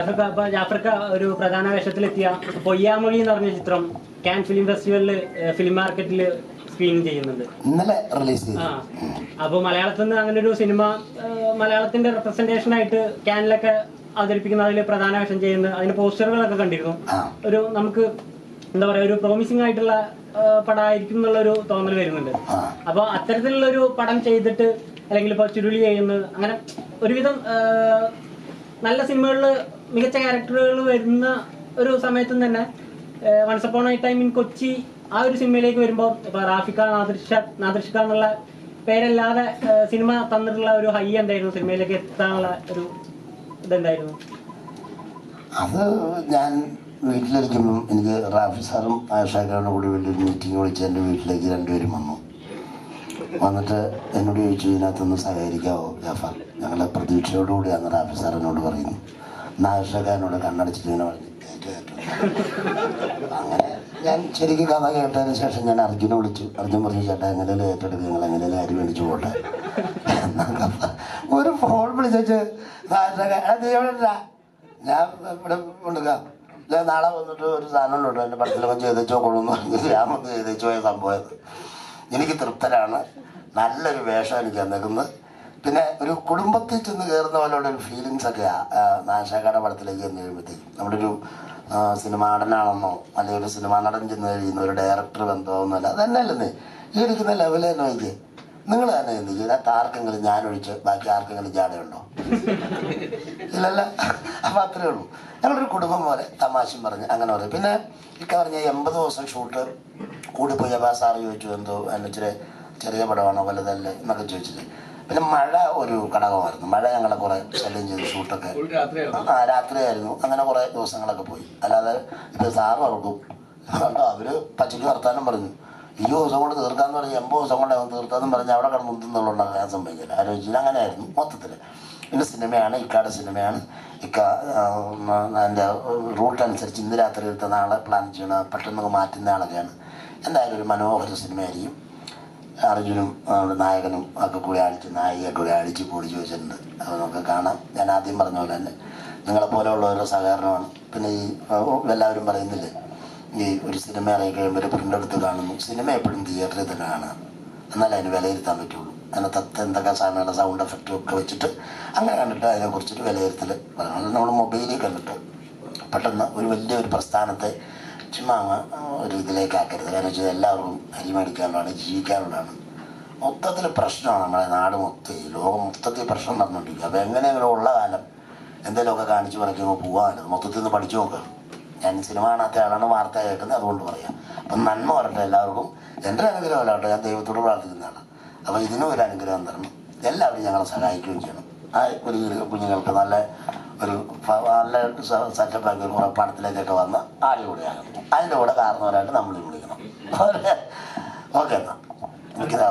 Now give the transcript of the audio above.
ജാഫർക്ക അപ്പൊ ജാഫർക്ക ഒരു പ്രധാന വേഷത്തിലെത്തിയ പൊയ്യാമൊഴി എന്ന് പറഞ്ഞ ചിത്രം കാൻ ഫിലിം ഫെസ്റ്റിവലിൽ ഫിലിം മാർക്കറ്റിൽ സ്ക്രീൻ ചെയ്യുന്നുണ്ട്. ഇന്നലെ റിലീസ് ചെയ്തു. ആ. അപ്പൊ മലയാളത്തിൽ നിന്ന് അങ്ങനെ ഒരു സിനിമ മലയാളത്തിന്റെ റെപ്രസെന്റേഷൻ ആയിട്ട് ക്യാനിലൊക്കെ അവതരിപ്പിക്കുന്ന അതിൽ പ്രധാന വേഷം ചെയ്യുന്ന അതിന്റെ പോസ്റ്ററുകളൊക്കെ കണ്ടിരുന്നു. ഒരു നമുക്ക് എന്താ പറയാ ഒരു പ്രോമിസിംഗ് ആയിട്ടുള്ള പടമായിരിക്കും എന്നുള്ള ഒരു തോന്നൽ വരുന്നുണ്ട്. അപ്പൊ അത്തരത്തിലുള്ള ഒരു പടം ചെയ്തിട്ട് അല്ലെങ്കിൽ ഇപ്പൊ ചുരുളി ചെയ്യുന്നത് അങ്ങനെ ഒരുവിധം നല്ല സിനിമകളിൽ മികച്ച ക്യാരക്ടറുകൾ വരുന്ന ഒരു സമയത്തും തന്നെ once upon a time in Kochi ആ ഒരു സിനിമയിലേക്ക് വരുമ്പോൾ ഇപ്പൊ റാഫിക്ക നാദൃഷ നാദൃഷിക്ക എന്നുള്ള പേരല്ലാതെ സിനിമ തന്നിട്ടുള്ള ഒരു ഹൈ എന്തായിരുന്നു? സിനിമയിലേക്ക് എത്താനുള്ള ഒരു ഇതെന്തായിരുന്നു? അത് ഞാൻ വീട്ടിലിരിക്കുമ്പോൾ എനിക്ക് റാഫി സാറും ആഷാക്കാരുടെ കൂടി വലിയൊരു മീറ്റിംഗ് വിളിച്ച് എന്റെ വീട്ടിലേക്ക് രണ്ടുപേരും വന്നു. വന്നിട്ട് എന്നോട് ചോദിച്ചു ഇതിനകത്തൊന്ന് സഹകരിക്കാവോ? ജാഫർ ഞങ്ങളെ പ്രതീക്ഷയോടുകൂടിയാണ് റാഫി സാർ എന്നോട് പറയുന്നു നാഷക്കാരനോട് കണ്ണടച്ചിട്ട് ഇങ്ങനെ പറഞ്ഞു. അങ്ങനെ ഞാൻ ശരിക്കും കഥ കേട്ടതിന് ശേഷം ഞാൻ അർജുനെ വിളിച്ചു. അർജുൻ പറഞ്ഞു ചേട്ടാ എങ്ങനെയല്ലേ ഏറ്റെടുക്കുക നിങ്ങൾ എങ്ങനെയല്ലേ അരി മേടിച്ചു പോട്ടെ. ഒരു ഫോൺ വിളിച്ചു ഞാൻ ഇവിടെ കൊണ്ടുക്കാം ഞാൻ നാളെ വന്നിട്ട് ഒരു സാധനം ഉണ്ട് എന്റെ പടത്തിലൊക്കെ ചെയ്തേച്ചോ കൊള്ളുന്നു ഞാൻ വന്ന് ചെയ്തേച്ചോ സംഭവം എനിക്ക് തൃപ്തരാണ്. നല്ലൊരു വേഷം എനിക്ക് തന്നേക്കുന്നത് പിന്നെ ഒരു കുടുംബത്തിൽ ചെന്ന് കയറുന്ന പോലെയുള്ള ഒരു ഫീലിങ്സ് ഒക്കെ നാശാക്കയുടെ പടത്തിലേക്ക് ചെന്ന് കഴിയുമ്പോഴത്തേക്കും. നമ്മുടെ ഒരു സിനിമാ നടനാണെന്നോ അല്ലെങ്കിൽ ഒരു സിനിമാ നടൻ ചെന്ന് കഴിയുന്ന ഒരു ഡയറക്ടർ ബന്ധമൊന്നുമല്ല അതന്നെയല്ലെന്നേ ഈ ഇരിക്കുന്ന ലെവൽ തന്നെ നോക്കിയേ. നിങ്ങൾ തന്നെ എന്ത് ചെയ്ത ആർക്കെങ്കിലും ഞാനൊഴിച്ച് ബാക്കി ആർക്കെങ്കിലും ജാടയുണ്ടോ ഇല്ലല്ല. അപ്പം അത്രേ ഉള്ളൂ. ഞങ്ങളൊരു കുടുംബം പോലെ തമാശയും പറഞ്ഞ് അങ്ങനെ പറയും പിന്നെ ഇക്ക പറഞ്ഞ എൺപത് ദിവസം ഷൂട്ട് കൂടിപ്പോയി. അപ്പോൾ സാറ് ചോദിച്ചു എന്തോ ഇച്ചിരി ചെറിയ പടമാണോ വലുതല്ലേ? എന്നൊക്കെ ചോദിച്ചിട്ട്. പിന്നെ മഴ ഒരു ഘടകമായിരുന്നു മഴ ഞങ്ങളെ കുറെ ശല്യം ചെയ്തു ഷൂട്ടൊക്കെ. ആ രാത്രിയായിരുന്നു. അങ്ങനെ കുറെ ദിവസങ്ങളൊക്കെ പോയി. അല്ലാതെ ഇത് സാർ ഓർക്കും കണ്ടോ അവർ പച്ചക്ക് വർത്താനം പറഞ്ഞു. ഈ ദിവസം കൊണ്ട് തീർക്കാന്ന് പറഞ്ഞ് എൺപത് ദിവസം കൊണ്ട് അവൻ തീർത്താന്ന് പറഞ്ഞ് അവിടെ കിടന്ന് മുന്തുന്നുള്ളതാണ് ഞാൻ സംഭവിക്കില്ല. ആലോചിച്ചില്ല. അങ്ങനെയായിരുന്നു മൊത്തത്തിൽ പിന്നെ സിനിമയാണ് ഇക്കാട് സിനിമയാണ്. ഇക്ക എന്റെ റൂട്ട് അനുസരിച്ച് ഇന്ന് രാത്രി എടുത്ത നാളെ പ്ലാൻ ചെയ്യണ പെട്ടെന്ന് മാറ്റുന്ന ആളൊക്കെയാണ്. എന്തായാലും ഒരു മനോഹര സിനിമയായിരിക്കും. അർജുനും നമ്മുടെ നായകനും ഒക്കെ കൂടെ അടിച്ച് നായിക കൂടെ അടിച്ച് പൊടിച്ച് വെച്ചിട്ടുണ്ട്. അത് നമുക്ക് കാണാം. ഞാൻ ആദ്യം പറഞ്ഞ പോലെ തന്നെ നിങ്ങളെ പോലെയുള്ളവരുടെ സഹകരണമാണ്. പിന്നെ ഈ എല്ലാവരും പറയുന്നില്ലേ? ഈ ഒരു സിനിമ ഇറങ്ങി കഴിയുമ്പോൾ ഒരു പ്രിന്റ് എടുത്ത് കാണുന്നു. സിനിമ എപ്പോഴും തിയേറ്ററിൽ തന്നെ കാണുക. എന്നാലേ അതിന് വിലയിരുത്താൻ പറ്റുള്ളൂ. അതിനകത്ത് എന്തൊക്കെ സാധനങ്ങളുടെ സൗണ്ട് എഫക്റ്റും ഒക്കെ വെച്ചിട്ട് അങ്ങനെ കണ്ടിട്ട് അതിനെക്കുറിച്ചിട്ട് വിലയിരുത്തൽ നമ്മൾ മൊബൈലിൽ കണ്ടിട്ട് പെട്ടെന്ന് ഒരു വലിയ ഒരു പ്രസ്ഥാനത്തെ ചുമ്മാ ഒരു ഇതിലേക്ക് ആക്കരുത് കാരണം വെച്ചാൽ എല്ലാവർക്കും അരി മേടിക്കാനുള്ളതാണ് ജീവിക്കാനുള്ളതാണ്. മൊത്തത്തിൽ പ്രശ്നമാണ് നമ്മുടെ നാട് മൊത്തം. ലോകം മൊത്തത്തിൽ പ്രശ്നം നടന്നുകൊണ്ടിരിക്കുക അപ്പോൾ എങ്ങനെയെങ്കിലും ഉള്ള കാലം എന്തെങ്കിലുമൊക്കെ കാണിച്ച് പറയുമ്പോൾ പോകാനത് മൊത്തത്തിൽ നിന്ന് പഠിച്ചു നോക്കുക ഞാൻ സിനിമ കാണാത്ത ആളാണ് വാർത്ത കേൾക്കുന്നത് അതുകൊണ്ട് പറയാം. അപ്പം നന്മ വരട്ടെ എല്ലാവർക്കും. എന്റെ അനുഗ്രഹം അല്ലാട്ടെ ഞാൻ ദൈവത്തോട് പ്രാർത്ഥിക്കുന്നതാണ്. അപ്പോൾ ഇതിനും ഒരു അനുഗ്രഹം തരണം. എല്ലാവരും ഞങ്ങളെ സഹായിക്കുകയും ചെയ്യണം. ആ ഒരു കുഞ്ഞുങ്ങൾക്ക് നല്ല ഒരു നല്ല നല്ല സെറ്റപ്പാക്കി ഒരു പടത്തിലേക്കൊക്കെ വന്ന് ആടി കൂടെയാകണം അതിന്റെ കൂടെ കാരണവരായിട്ട് നമ്മൾ വിളിക്കണം. ഓക്കെ. എന്നാൽ എനിക്കിതാ